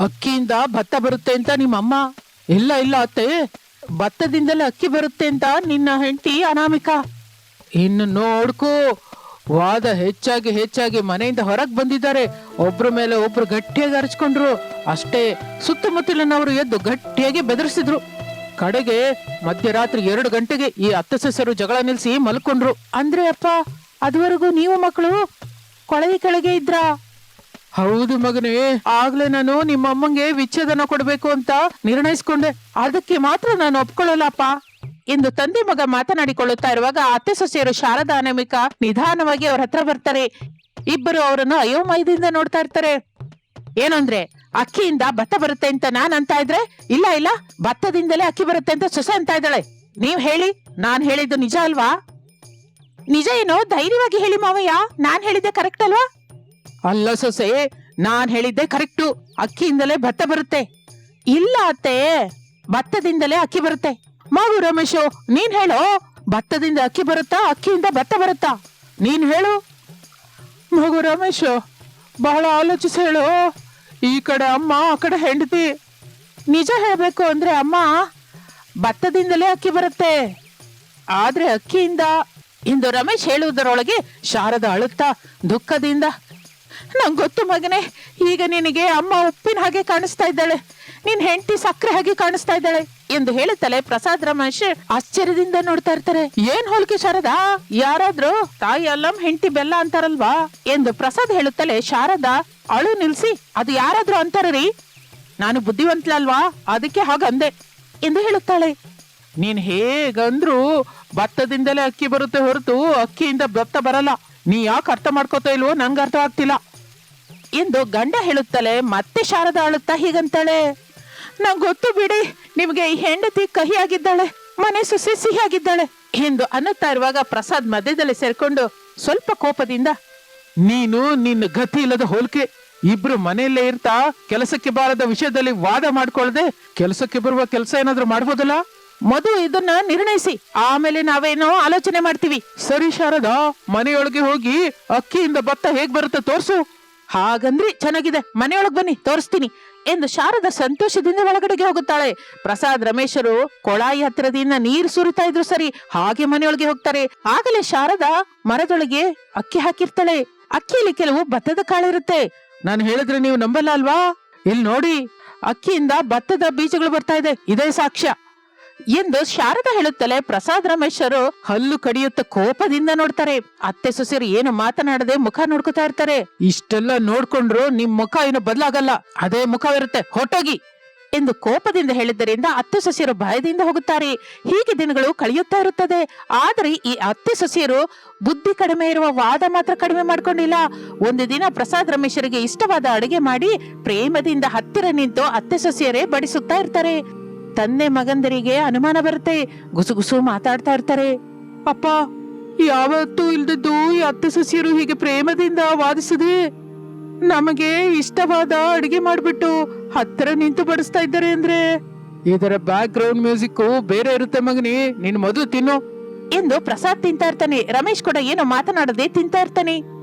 ಅಕ್ಕಿಯಿಂದ ಭತ್ತ ಬರುತ್ತೆ ಅಂತ ನಿಮ್ಮಮ್ಮ. ಇಲ್ಲ ಇಲ್ಲ ಅತ್ತೆ. ಭತ್ತದಿಂದಲೇ ಅಕ್ಕಿ ಬರುತ್ತೆ ಅಂತ ನಿನ್ನ ಹೆಂಡತಿ ಅನಾಮಿಕ. ಇನ್ನು ನೋಡ್ಕೋ. ವಾದ ಹೆಚ್ಚಾಗಿ ಹೆಚ್ಚಾಗಿ ಮನೆಯಿಂದ ಹೊರಗೆ ಬಂದಿದ್ದಾರೆ. ಒಬ್ರ ಮೇಲೆ ಒಬ್ರು ಗಟ್ಟಿಯಾಗಿ ಅರಚ್ಕೊಂಡ್ರು. ಅಷ್ಟೇ, ಸುತ್ತಮುತ್ತಲಿನವರು ಎದ್ದು ಗಟ್ಟಿಯಾಗಿ ಬೆದರಿಸಿದ್ರು. ಕಡೆಗೆ ಮಧ್ಯರಾತ್ರಿ ಎರಡು ಗಂಟೆಗೆ ಈ ಅತ್ತ ಸಸ್ಯರು ಜಗಳ ನಿಲ್ಸಿ ಮಲ್ಕೊಂಡ್ರು. ಅಂದ್ರೆ ಅಪ್ಪ ಅದುವರೆಗೂ ನೀವು ಮಕ್ಕಳು ಕೊಳವೆ ಕೆಳಗೆ ಇದ್ರಾ? ಹೌದು ಮಗನೇ. ಆಗ್ಲೇ ನಾನು ನಿಮ್ಮ ಅಮ್ಮಂಗೆ ವಿಚ್ಛೇದನ ಕೊಡ್ಬೇಕು ಅಂತ ನಿರ್ಣಯಿಸ್ಕೊಂಡೆ. ಅದಕ್ಕೆ ಮಾತ್ರ ನಾನು ಒಪ್ಕೊಳ್ಳಲ್ಲಪ್ಪ. ಎಂದು ತಂದೆ ಮಗ ಮಾತನಾಡಿಕೊಳ್ಳುತ್ತಾ ಇರುವಾಗ ಅತ್ತೆ ಸೊಸೆಯರು ಶಾರದಾ ಅನಾಮಿಕ ನಿಧಾನವಾಗಿ ಅವ್ರ ಹತ್ರ ಬರ್ತಾರೆ. ಇಬ್ಬರು ಅವರನ್ನು ಅಯೋಮಯದಿಂದ ನೋಡ್ತಾ ಇರ್ತಾರೆ. ಏನಂದ್ರೆ ಅಕ್ಕಿಯಿಂದ ಭತ್ತ ಬರುತ್ತೆ ಅಂತ ನಾನ್ ಅಂತ ಇದ್ರೆ, ಇಲ್ಲ ಇಲ್ಲ, ಭತ್ತದಿಂದಲೇ ಅಕ್ಕಿ ಬರುತ್ತೆ ಅಂತ ಸೊಸೆ ಅಂತ ಇದ್ದಾಳೆ. ನೀವ್ ಹೇಳಿ, ನಾನ್ ಹೇಳಿದ್ದು ನಿಜ ಅಲ್ವಾ? ನಿಜ ಏನೋ ಧೈರ್ಯವಾಗಿ ಹೇಳಿ ಮಾವಯ್ಯ, ನಾನ್ ಹೇಳಿದ್ದೆ ಕರೆಕ್ಟ್ ಅಲ್ವಾ? ಅಲ್ಲ ಸೊಸೆ, ನಾನ್ ಹೇಳಿದ್ದೆ ಕರೆಕ್ಟು ಅಕ್ಕಿಯಿಂದಲೇ ಭತ್ತ ಬರುತ್ತೆ. ಇಲ್ಲ ಅತ್ತೆ, ಭತ್ತದಿಂದಲೇ ಅಕ್ಕಿ ಬರುತ್ತೆ. ಮಗು ರಮೇಶು, ನೀನ್ ಹೇಳೋ, ಭತ್ತದಿಂದ ಅಕ್ಕಿ ಬರುತ್ತಾ, ಅಕ್ಕಿಯಿಂದ ಭತ್ತ ಬರುತ್ತಾ? ನೀನ್ ಹೇಳು. ಮಗು ರಮೇಶು, ಬಹಳ ಆಲೋಚಿಸಿ ಹೇಳು. ಈ ಕಡೆ ಅಮ್ಮ, ಆ ಕಡೆ ಹೆಂಡತಿ. ನಿಜ ಹೇಳಬೇಕು ಅಂದ್ರೆ ಅಮ್ಮ, ಭತ್ತದಿಂದಲೇ ಅಕ್ಕಿ ಬರುತ್ತೆ. ಆದ್ರೆ ಅಕ್ಕಿಯಿಂದ, ಇಂದು ರಮೇಶ್ ಹೇಳುವುದರೊಳಗೆ ಶಾರದ ಅಳುತ್ತಾ ದುಃಖದಿಂದ ನಂಗೆ ಗೊತ್ತು ಮಗನೇ, ಈಗ ನಿನಗೆ ಅಮ್ಮ ಉಪ್ಪಿನ ಹಾಗೆ ಕಾಣಿಸ್ತಾ ಇದ್ದಾಳೆ. ನಿನ್ ಹೆಂಡತಿ ಸಕ್ಕರೆ ಹಾಗೆ ಕಾಣಿಸ್ತಾ ಇದ್ದಾಳೆ ಎಂದು ಹೇಳುತ್ತಲೇ ಪ್ರಸಾದ್ ರಮೇಶ್ ಆಶ್ಚರ್ಯದಿಂದ ನೋಡ್ತಾ ಇರ್ತಾರೆ. ಏನ್ ಹೋಲಿಕೆ ಶಾರದಾ? ಯಾರಾದ್ರೂ ತಾಯಿ ಅಲ್ಲಂ, ಹೆಂಡತಿ ಬೆಲ್ಲ ಅಂತಾರಲ್ವಾ? ಎಂದು ಪ್ರಸಾದ್ ಹೇಳುತ್ತಲೇ ಶಾರದಾ, ಅಳು ನಿಲ್ಸಿ, ಅದು ಯಾರಾದ್ರೂ ಅಂತಾರೀ ನಾನು ಬುದ್ಧಿವಂತಲಲ್ವಾ? ಅದಕ್ಕೆ ಹಾಗಂದೆ ಎಂದು ಹೇಳುತ್ತಾಳೆ. ನೀನ್ ಹೇಗಂದ್ರು ಭತ್ತದಿಂದಲೇ ಅಕ್ಕಿ ಬರುತ್ತೆ ಹೊರತು ಅಕ್ಕಿಯಿಂದ ಭತ್ತ ಬರಲ್ಲ. ನೀ ಯಾಕೆ ಅರ್ಥ ಮಾಡ್ಕೋತಾ ಇಲ್ವೋ ನಂಗೆ ಅರ್ಥ ಆಗ್ತಿಲ್ಲ. ಎಂದು ಗಂಡ ಹೇಳುತ್ತಲೇ ಮತ್ತೆ ಶಾರದಾ ಅಳುತ್ತಾ ಹೀಗಂತಾಳೆ. ನಂಗೆ ಗೊತ್ತು ಬಿಡಿ ನಿಮಗೆ ಈ ಹೆಂಡತಿ ಕಹಿಯಾಗಿದ್ದಾಳೆ ಮನೆ ಸೊಸೆ ಸಿಹಿಯಾಗಿದ್ದಾಳೆ. ಎಂದು ಅನ್ನುತ್ತಾ ಇರುವಾಗ ಪ್ರಸಾದ್ ಮಧ್ಯದಲ್ಲಿ ಸೇರ್ಕೊಂಡು ಸ್ವಲ್ಪ ಕೋಪದಿಂದ ನೀನು ನಿನ್ನ ಗತಿ ಇಲ್ಲದ ಹೋಲಿಕೆ ಇಬ್ರು ಮನೆಯಲ್ಲೇ ಇರ್ತಾ ಕೆಲಸಕ್ಕೆ ಬಾರದ ವಿಷಯದಲ್ಲಿ ವಾದ ಮಾಡ್ಕೊಳ್ಳದೆ ಕೆಲಸಕ್ಕೆ ಬರುವ ಕೆಲಸ ಏನಾದ್ರೂ ಮಾಡ್ಬೋದಲ್ಲ? ಮಧು ಇದನ್ನ ನಿರ್ಣಯಿಸಿ ಆಮೇಲೆ ನಾವೇನೋ ಆಲೋಚನೆ ಮಾಡ್ತೀವಿ. ಸರಿ ಶಾರದಾ ಮನೆಯೊಳಗೆ ಹೋಗಿ ಅಕ್ಕಿಯಿಂದ ಭತ್ತ ಹೇಗ್ ಬರುತ್ತೆ ತೋರ್ಸು. ಹಾಗಂದ್ರಿ ಚೆನ್ನಾಗಿದೆ ಮನೆಯೊಳಗ್ ಬನ್ನಿ ತೋರಿಸ್ತೀನಿ. ಎಂದು ಶಾರದ ಸಂತೋಷದಿಂದ ಒಳಗಡೆಗೆ ಹೋಗುತ್ತಾಳೆ. ಪ್ರಸಾದ್, ರಮೇಶರು ಕೊಳಾಯಿ ಹತ್ತಿರದಿಂದ ನೀರು ಸುರಿತಾ ಇದ್ರು ಸರಿ, ಹಾಗೆ ಮನೆಯೊಳಗೆ ಹೋಗ್ತಾರೆ. ಆಗಲೇ ಶಾರದ ಮರದೊಳಗೆ ಅಕ್ಕಿ ಹಾಕಿರ್ತಾಳೆ. ಅಕ್ಕಿಯಲ್ಲಿ ಕೆಲವು ಭತ್ತದ ಕಾಳಿರುತ್ತೆ ನಾನು ಹೇಳಿದ್ರೆ ನೀವು ನಂಬಲ್ಲ ಅಲ್ವಾ? ಇಲ್ಲಿ ನೋಡಿ, ಅಕ್ಕಿಯಿಂದ ಭತ್ತದ ಬೀಜಗಳು ಬರ್ತಾ ಇದೆ. ಇದೇ ಸಾಕ್ಷ್ಯ. ಎಂದು ಶಾರದ ಹೇಳುತ್ತಲೇ ಪ್ರಸಾದ್ ರಮೇಶರು ಹಲ್ಲು ಕಡಿಯುತ್ತ ಕೋಪದಿಂದ ನೋಡ್ತಾರೆ. ಅತ್ತೆ ಸೊಸೆರು ಏನು ಮಾತನಾಡದೆ ಮುಖ ನೋಡ್ಕೊತಾ ಇರ್ತಾರೆ. ಇಷ್ಟೆಲ್ಲ ನೋಡ್ಕೊಂಡ್ರು ನಿಮ್ ಮುಖ ಏನು ಬದಲಾಗಲ್ಲ. ಅದೇ ಮುಖವಿರುತ್ತೆ. ಹೊಟ್ಟೋಗಿ ಎಂದು ಕೋಪದಿಂದ ಹೇಳಿದ್ದರಿಂದ ಅತ್ತೆ ಸೊಸೆಯರು ಭಯದಿಂದ ಹೋಗುತ್ತಾರೆ. ಹೀಗೆ ದಿನಗಳು ಕಳೆಯುತ್ತಾ ಇರುತ್ತದೆ. ಆದರೆ ಈ ಅತ್ತೆ ಸೊಸೆಯರು ಬುದ್ಧಿ ಕಡಿಮೆ ಇರುವ ವಾದ ಮಾತ್ರ ಕಡಿಮೆ ಮಾಡ್ಕೊಂಡಿಲ್ಲ. ಒಂದು ದಿನ ಪ್ರಸಾದ್ ರಮೇಶರಿಗೆ ಇಷ್ಟವಾದ ಅಡುಗೆ ಮಾಡಿ ಪ್ರೇಮದಿಂದ ಹತ್ತಿರ ನಿಂತು ಅತ್ತೆ ಸೊಸೆಯರೇ ಬಡಿಸುತ್ತಾ ಇರ್ತಾರೆ. ತಂದೆ ಮಗಂದರಿಗೆ ಅನುಮಾನ ಬರುತ್ತೆ. ಗುಸುಗುಸು ಮಾತಾಡ್ತಾ ಇರ್ತಾರೆ. ಅಪ್ಪ ಯಾವತ್ತೂ ಇಲ್ದದ್ದು ಈ ಅತ್ತೆ ಸೊಸೆಯರು ಹೀಗೆ ಪ್ರೇಮದಿಂದ ವಾದಿಸದೆ ನಮಗೆ ಇಷ್ಟವಾದ ಅಡಿಗೆ ಮಾಡ್ಬಿಟ್ಟು ಹತ್ತಿರ ನಿಂತು ಬಡಿಸ್ತಾ ಇದ್ದಾರೆ ಅಂದ್ರೆ? ಇದರ ಬ್ಯಾಕ್ ಗ್ರೌಂಡ್ ಮ್ಯೂಸಿಕ್ ಬೇರೆ ಇರುತ್ತೆ ಮಗನಿ ನಿನ್ ಮೊದಲು ತಿನ್ನು. ಎಂದು ಪ್ರಸಾದ್ ತಿಂತಾ ಇರ್ತಾನೆ. ರಮೇಶ್ ಕೂಡ ಏನೋ ಮಾತನಾಡದೆ ತಿಂತಾ ಇರ್ತಾನೆ.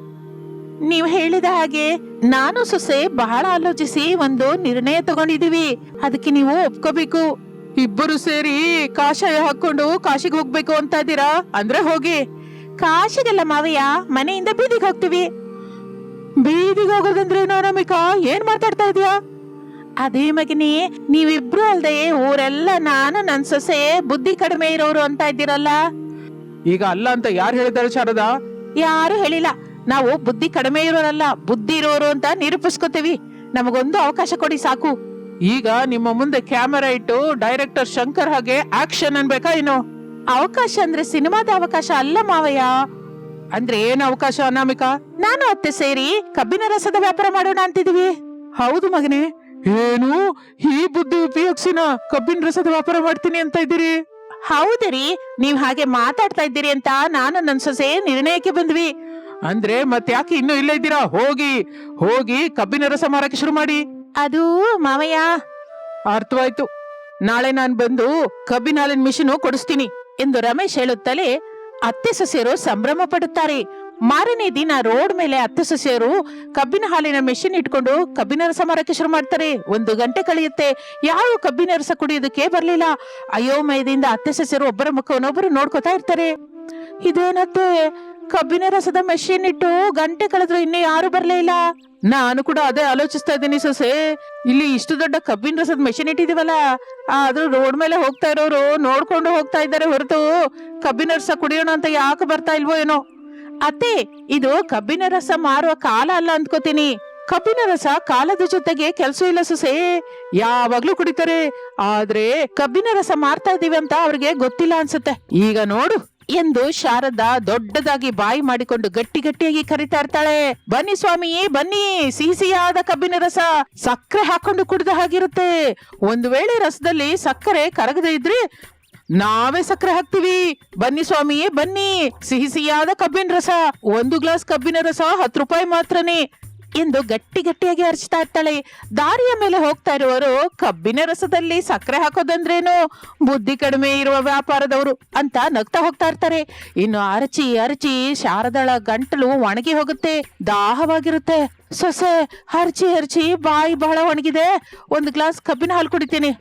ನೀವು ಹೇಳಿದ ಹಾಗೆ ನಾನು ಸೊಸೆ ಬಹಳ ಆಲೋಚಿಸಿ ಒಂದು ನಿರ್ಣಯ ತಗೊಂಡಿದೀವಿ ಅದಕ್ಕೆ ನೀವು ಒಪ್ಕೋಬೇಕು. ಇಬ್ಬರು ಸೇರಿ ಕಾಷಾಯ ಹಾಕೊಂಡು ಕಾಶಿಗೆ ಹೋಗ್ಬೇಕು ಅಂತ ಇದ್ದೀರಾ? ಅಂದ್ರೆ ಹೋಗಿ. ಕಾಶಿಗೆಲ್ಲ ಮಾವಯ್ಯ ಮನೆಯಿಂದ ಬೀದಿಗೆ ಹೋಗ್ತೀವಿ. ಬೀದಿಗೆ ಹೋಗೋದಂದ್ರೆ ನಾನಮಿಕ ಏನ್ ಮಾತಾಡ್ತಾ ಇದೀಯಾ? ಅದೇ ಮಗಿನಿ ನೀವಿಬ್ರು ಅಲ್ದೆ ಊರೆಲ್ಲ ನಾನು ನನ್ ಸೊಸೆ ಬುದ್ಧಿ ಕಡಿಮೆ ಇರೋರು ಅಂತ ಇದ್ದೀರಲ್ಲ? ಈಗ ಅಲ್ಲ ಅಂತ ಯಾರು ಹೇಳಿದ್ದಾರೆ ಶಾರದಾ? ಯಾರು ಹೇಳಿಲ್ಲ. ನಾವು ಬುದ್ಧಿ ಕಡಿಮೆ ಇರೋರಲ್ಲ, ಬುದ್ಧಿ ಇರೋರು ಅಂತ ನಿರೂಪಿಸ್ಕೋತೀವಿ. ನಮಗೊಂದು ಅವಕಾಶ ಕೊಡಿ ಸಾಕು. ಈಗ ನಿಮ್ಮ ಮುಂದೆ ಕ್ಯಾಮೆರಾ ಇಟ್ಟು ಡೈರೆಕ್ಟರ್ ಶಂಕರ್ ಹಾಗೆ ಆಕ್ಷನ್ ಅನ್ಬೇಕಾ ಏನು? ಅವಕಾಶ ಅಂದ್ರೆ ಸಿನಿಮಾದ ಅವಕಾಶ ಅಲ್ಲ ಮಾವಯ್ಯ. ಅಂದ್ರೆ ಏನ್ ಅವಕಾಶ ಅನಾಮಿಕಾ? ನಾನು ಅತ್ತೆ ಸೇರಿ ಕಬ್ಬಿನ ರಸದ ವ್ಯಾಪಾರ ಮಾಡೋಣ ಅಂತಿದೀವಿ ಹೌದು ಮಗನೇ. ಏನು? ಈ ಬುದ್ಧಿ ಉಪಯೋಗಿಸಿನ ಕಬ್ಬಿನ ರಸದ ವ್ಯಾಪಾರ ಮಾಡ್ತೀನಿ ಅಂತ ಇದ್ದೀರಿ? ಹೌದರಿ ನೀವ್ ಹಾಗೆ ಮಾತಾಡ್ತಾ ಇದ್ದೀರಿ ಅಂತ ನಾನು ನನ್ ಸೊಸೆ ನಿರ್ಣಯಕ್ಕೆ ಬಂದ್ವಿ. ಅಂದ್ರೆ ಮತ್ತೆ ಯಾಕೆ ಇನ್ನೂ ಇಲ್ಲೇ ಇದ್ದೀರಾ? ಹೋಗಿ ಹೋಗಿ ಕಬ್ಬಿನ ರಸ ಮಾರಕ್ಕೆ ಶುರು ಮಾಡಿ. ಅದು ಮಾವಯ್ಯ. ಅರ್ಥವಾಯ್ತು. ನಾಳೆ ನಾನು ಬಂದು ಕಬ್ಬಿನ ಹಾಲಿನ ಮಿಷಿನ್ ಕೊಡಿಸ್ತೀನಿ ಎಂದು ರಮೇಶ್ ಹೇಳುತ್ತಲೇ ಅತ್ತೆ ಸೊಸೆಯರು ಸಂಭ್ರಮ ಪಡುತ್ತಾರೆ. ಮಾರನೇ ದಿನ ರೋಡ್ ಮೇಲೆ ಅತ್ತೆ ಸೊಸೆಯರು ಕಬ್ಬಿನ ಹಾಲಿನ ಮೆಷಿನ್ ಇಟ್ಕೊಂಡು ಕಬ್ಬಿನ ರಸ ಮಾರಕ್ಕೆ ಶುರು ಮಾಡ್ತಾರೆ. ಒಂದು ಗಂಟೆ ಕಳೆಯುತ್ತೆ. ಯಾರು ಕಬ್ಬಿನ ರಸ ಕುಡಿಯೋದಕ್ಕೆ ಬರ್ಲಿಲ್ಲ. ಅಯೋಮಯದಿಂದ ಅತ್ತೆ ಸೊಸೆಯರು ಒಬ್ಬರ ಮುಖವನ್ನೊಬ್ಬರು ನೋಡ್ಕೊತಾ ಇರ್ತಾರೆ. ಇದೇನತ್ತೆ? ಕಬ್ಬಿನ ರಸದ ಮೆಷಿನ್ ಇಟ್ಟು ಗಂಟೆ ಕಳೆದ್ರು ಇನ್ನು ಯಾರು ಬರ್ಲೇ ಇಲ್ಲ. ನಾನು ಕೂಡ ಅದೇ ಆಲೋಚಿಸ್ತಾ ಇದ್ದೀನಿ ಸೊಸೆ. ಇಲ್ಲಿ ಇಷ್ಟು ದೊಡ್ಡ ಕಬ್ಬಿನ ರಸದ ಮೆಷಿನ್ ಇಟ್ಟಿದೀವಲ್ಲ, ಆದ್ರೂ ರೋಡ್ ಮೇಲೆ ಹೋಗ್ತಾ ಇರೋರು ನೋಡ್ಕೊಂಡು ಹೋಗ್ತಾ ಇದ್ದಾರೆ ಹೊರತು. ಕಬ್ಬಿನ ರಸ ಕುಡಿಯೋಣ ಅಂತ ಯಾಕೆ ಬರ್ತಾ ಇಲ್ವೋ ಏನೋ. ಅತ್ತೆ, ಇದು ಕಬ್ಬಿನ ರಸ ಮಾರುವ ಕಾಲ ಅಲ್ಲ ಅಂದ್ಕೋತೀನಿ. ಕಬ್ಬಿನ ರಸ ಕಾಲದ ಜೊತೆಗೆ ಕೆಲಸ ಇಲ್ಲ ಸೊಸೆ. ಯಾವಾಗ್ಲೂ ಕುಡಿತಾರೆ, ಆದ್ರೆ ಕಬ್ಬಿನ ರಸ ಮಾರ್ತಾ ಇದೀವಿ ಅಂತ ಅವ್ರಿಗೆ ಗೊತ್ತಿಲ್ಲ ಅನ್ಸುತ್ತೆ. ಈಗ ನೋಡು. ಎಂದು ಶಾರದಾ ದೊಡ್ಡದಾಗಿ ಬಾಯಿ ಮಾಡಿಕೊಂಡು ಗಟ್ಟಿ ಗಟ್ಟಿಯಾಗಿ ಕರಿತಾ ಇರ್ತಾಳೆ. ಬನ್ನಿ ಸ್ವಾಮಿ, ಬನ್ನಿ. ಸಿಹಿಸಿಯಾದ ಕಬ್ಬಿನ ರಸ. ಸಕ್ಕರೆ ಹಾಕೊಂಡು ಕುಡಿದ ಹಾಗಿರುತ್ತೆ. ಒಂದು ವೇಳೆ ರಸದಲ್ಲಿ ಸಕ್ಕರೆ ಕರಗದೇ ಇದ್ರೆ ನಾವೇ ಸಕ್ಕರೆ ಹಾಕ್ತಿವಿ. ಬನ್ನಿ ಸ್ವಾಮಿ, ಬನ್ನಿ. ಸಿಹಿ ಸಿಹಿಯಾದ ಕಬ್ಬಿನ ರಸ. ಒಂದು ಗ್ಲಾಸ್ ಕಬ್ಬಿನ ರಸ ಹತ್ತು ರೂಪಾಯಿ ಮಾತ್ರನೇ. ಎಂದು ಗಟ್ಟಿ ಗಟ್ಟಿಯಾಗಿ ಅರ್ಚ್ತಾ ಇರ್ತಾಳೆ. ದಾರಿಯ ಮೇಲೆ ಹೋಗ್ತಾ ಇರುವವರು ಕಬ್ಬಿನ ರಸದಲ್ಲಿ ಸಕ್ಕರೆ ಹಾಕೋದಂದ್ರೇನು? ಬುದ್ಧಿ ಕಡಿಮೆ ಇರುವ ವ್ಯಾಪಾರದವರು ಅಂತ ನಗ್ತಾ ಹೋಗ್ತಾ ಇರ್ತಾರೆ. ಇನ್ನು ಅರಚಿ ಅರಚಿ ಶಾರದಳ ಗಂಟಲು ಒಣಗಿ ಹೋಗುತ್ತೆ. ದಾಹವಾಗಿರುತ್ತೆ. ಸೊಸೆ ಹರ್ಚಿ ಹರ್ಚಿ ಬಾಯಿ ಬಹಳ ಒಣಗಿದೆ. ಒಂದು ಗ್ಲಾಸ್ ಕಬ್ಬಿನ ಹಾಲು ಕುಡಿತೀನಿ.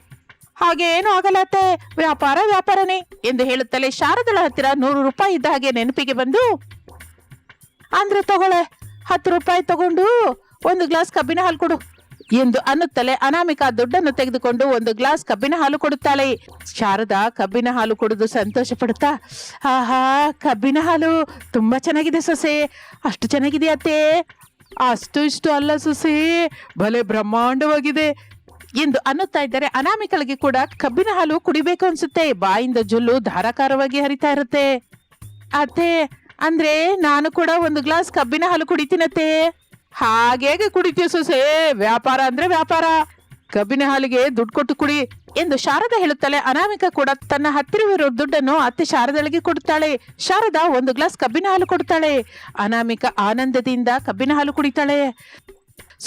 ಹಾಗೇನು ಅತ್ತೆ. ವ್ಯಾಪಾರ, ವ್ಯಾಪಾರನೇ ಎಂದು ಹೇಳುತ್ತಲೇ ಶಾರದಳ ಹತ್ತಿರ ನೂರು ರೂಪಾಯಿ ಇದ್ದ ಹಾಗೆ ನೆನಪಿಗೆ ಬಂದು, ಅಂದ್ರೆ ತಗೊಳ್ಳೆ. ಹತ್ತು ರೂಪಾಯಿ ತಗೊಂಡು ಒಂದು ಗ್ಲಾಸ್ ಕಬ್ಬಿನ ಹಾಲು ಕೊಡು ಎಂದು ಅನ್ನುತ್ತಲೇ ಅನಾಮಿಕಾ ದುಡ್ಡನ್ನು ತೆಗೆದುಕೊಂಡು ಒಂದು ಗ್ಲಾಸ್ ಕಬ್ಬಿನ ಹಾಲು ಕೊಡುತ್ತಾಳೆ. ಶಾರದಾ, ಕಬ್ಬಿನ ಹಾಲು ಕುಡಿದು ಸಂತೋಷ ಪಡುತ್ತಾ, ಆಹಾ, ಕಬ್ಬಿನ ಹಾಲು ತುಂಬಾ ಚೆನ್ನಾಗಿದೆ ಸೊಸೆ, ಅಷ್ಟು ಚೆನ್ನಾಗಿದೆ ಅತ್ತೆ, ಅಷ್ಟು ಇಷ್ಟು ಅಲ್ಲ ಸೊಸೆ, ಭಲೆ ಬ್ರಹ್ಮಾಂಡವಾಗಿದೆ ಎಂದು ಅನ್ನುತ್ತಾ ಇದ್ದರೆ ಅನಾಮಿಕಳಿಗೆ ಕೂಡ ಕಬ್ಬಿನ ಹಾಲು ಕುಡಿಬೇಕು ಅನ್ಸುತ್ತೆ. ಬಾಯಿಂದ ಜುಲ್ಲು ಧಾರಾಕಾರವಾಗಿ ಹರಿತಾ ಇರುತ್ತೆ. ಅತ್ತೆ ಅಂದ್ರೆ ನಾನು ಕೂಡ ಒಂದು ಗ್ಲಾಸ್ ಕಬ್ಬಿನ ಹಾಲು ಕುಡಿತೀನತ್ತೆ. ಹಾಗೇಗೆ ಕುಡಿತೀಯ ಸೊಸೆ, ವ್ಯಾಪಾರ ಅಂದ್ರೆ ವ್ಯಾಪಾರ. ಕಬ್ಬಿನ ಹಾಲಿಗೆ ದುಡ್ಡು ಕೊಟ್ಟು ಕುಡಿ ಎಂದು ಶಾರದ ಹೇಳುತ್ತಾಳೆ ಅನಾಮಿಕ ಕೂಡ ತನ್ನ ಹತ್ತಿರವಿರೋ ದುಡ್ಡನ್ನು ಅತ್ತೆ ಶಾರದಳಿಗೆ ಕೊಡುತ್ತಾಳೆ. ಶಾರದಾ ಒಂದು ಗ್ಲಾಸ್ ಕಬ್ಬಿನ ಹಾಲು ಕೊಡ್ತಾಳೆ. ಅನಾಮಿಕ ಆನಂದದಿಂದ ಕಬ್ಬಿನ ಹಾಲು ಕುಡಿತಾಳೆ.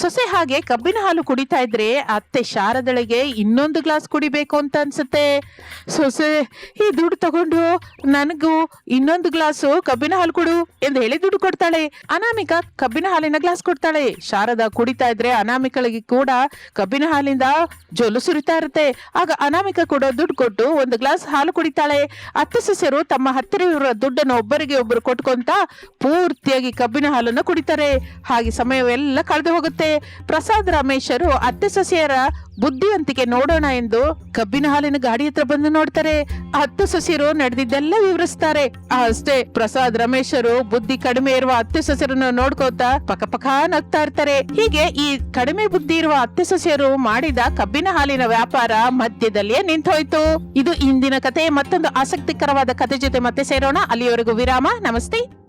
ಸೊಸೆ ಹಾಗೆ ಕಬ್ಬಿನ ಹಾಲು ಕುಡಿತಾ ಇದ್ರೆ ಅತ್ತೆ ಶಾರದಳಿಗೆ ಇನ್ನೊಂದು ಗ್ಲಾಸ್ ಕುಡಿಬೇಕು ಅಂತ ಅನ್ಸುತ್ತೆ. ಸೊಸೆ, ಈ ದುಡ್ಡು ತಗೊಂಡು ನನಗೂ ಇನ್ನೊಂದು ಗ್ಲಾಸು ಕಬ್ಬಿನ ಹಾಲು ಕೊಡು ಎಂದು ಹೇಳಿ ದುಡ್ಡು ಕೊಡ್ತಾಳೆ. ಅನಾಮಿಕ ಕಬ್ಬಿನ ಹಾಲಿನ ಗ್ಲಾಸ್ ಕೊಡ್ತಾಳೆ. ಶಾರದ ಕುಡಿತಾ ಇದ್ರೆ ಅನಾಮಿಕಳಿಗೆ ಕೂಡ ಕಬ್ಬಿನ ಹಾಲಿಂದ ಜೊಲು ಸುರಿತಾ ಇರುತ್ತೆ. ಆಗ ಅನಾಮಿಕ ಕೂಡ ದುಡ್ಡು ಕೊಟ್ಟು ಒಂದು ಗ್ಲಾಸ್ ಹಾಲು ಕುಡಿತಾಳೆ. ಅತ್ತೆ ಸೊಸೆರು ತಮ್ಮ ಹತ್ತಿರ ಇರುವ ದುಡ್ಡನ್ನು ಒಬ್ಬರಿಗೆ ಒಬ್ಬರು ಕೊಟ್ಕೊಂತ ಪೂರ್ತಿಯಾಗಿ ಕಬ್ಬಿನ ಹಾಲನ್ನು ಕುಡಿತಾರೆ. ಹಾಗೆ ಸಮಯವೆಲ್ಲ ಕಳೆದು ಹೋಗುತ್ತೆ. ಪ್ರಸಾದ್ ರಮೇಶರು ಅತ್ತೆ ಸೊಸೆಯರ ಬುದ್ಧಿವಂತಿಕೆ ನೋಡೋಣ ಎಂದು ಕಬ್ಬಿನ ಹಾಲಿನ ಗಾಡಿ ಹತ್ರ ಬಂದು ನೋಡ್ತಾರೆ. ಅತ್ತೆ ಸೊಸೆಯರು ನಡೆದಿದ್ದೆಲ್ಲ ವಿವರಿಸ್ತಾರೆ. ಅಷ್ಟೇ, ಪ್ರಸಾದ್ ರಮೇಶರು ಬುದ್ಧಿ ಕಡಿಮೆ ಇರುವ ಅತ್ತೆ ಸೊಸೆಯರನ್ನು ನೋಡ್ಕೋತಾ ಪಕ ಪಕ ನಗ್ತಾ ಇರ್ತಾರೆ. ಹೀಗೆ ಈ ಕಡಿಮೆ ಬುದ್ಧಿ ಇರುವ ಅತ್ತೆ ಸೊಸೆಯರು ಮಾಡಿದ ಕಬ್ಬಿನ ಹಾಲಿನ ವ್ಯಾಪಾರ ಮಧ್ಯದಲ್ಲಿಯೇ ನಿಂತೋಯ್ತು. ಇದು ಇಂದಿನ ಕತೆ ಮತ್ತೊಂದು ಆಸಕ್ತಿಕರವಾದ ಕತೆ ಜೊತೆ ಮತ್ತೆ ಸೇರೋಣ. ಅಲ್ಲಿಯವರೆಗೂ ವಿರಾಮ. ನಮಸ್ತೆ.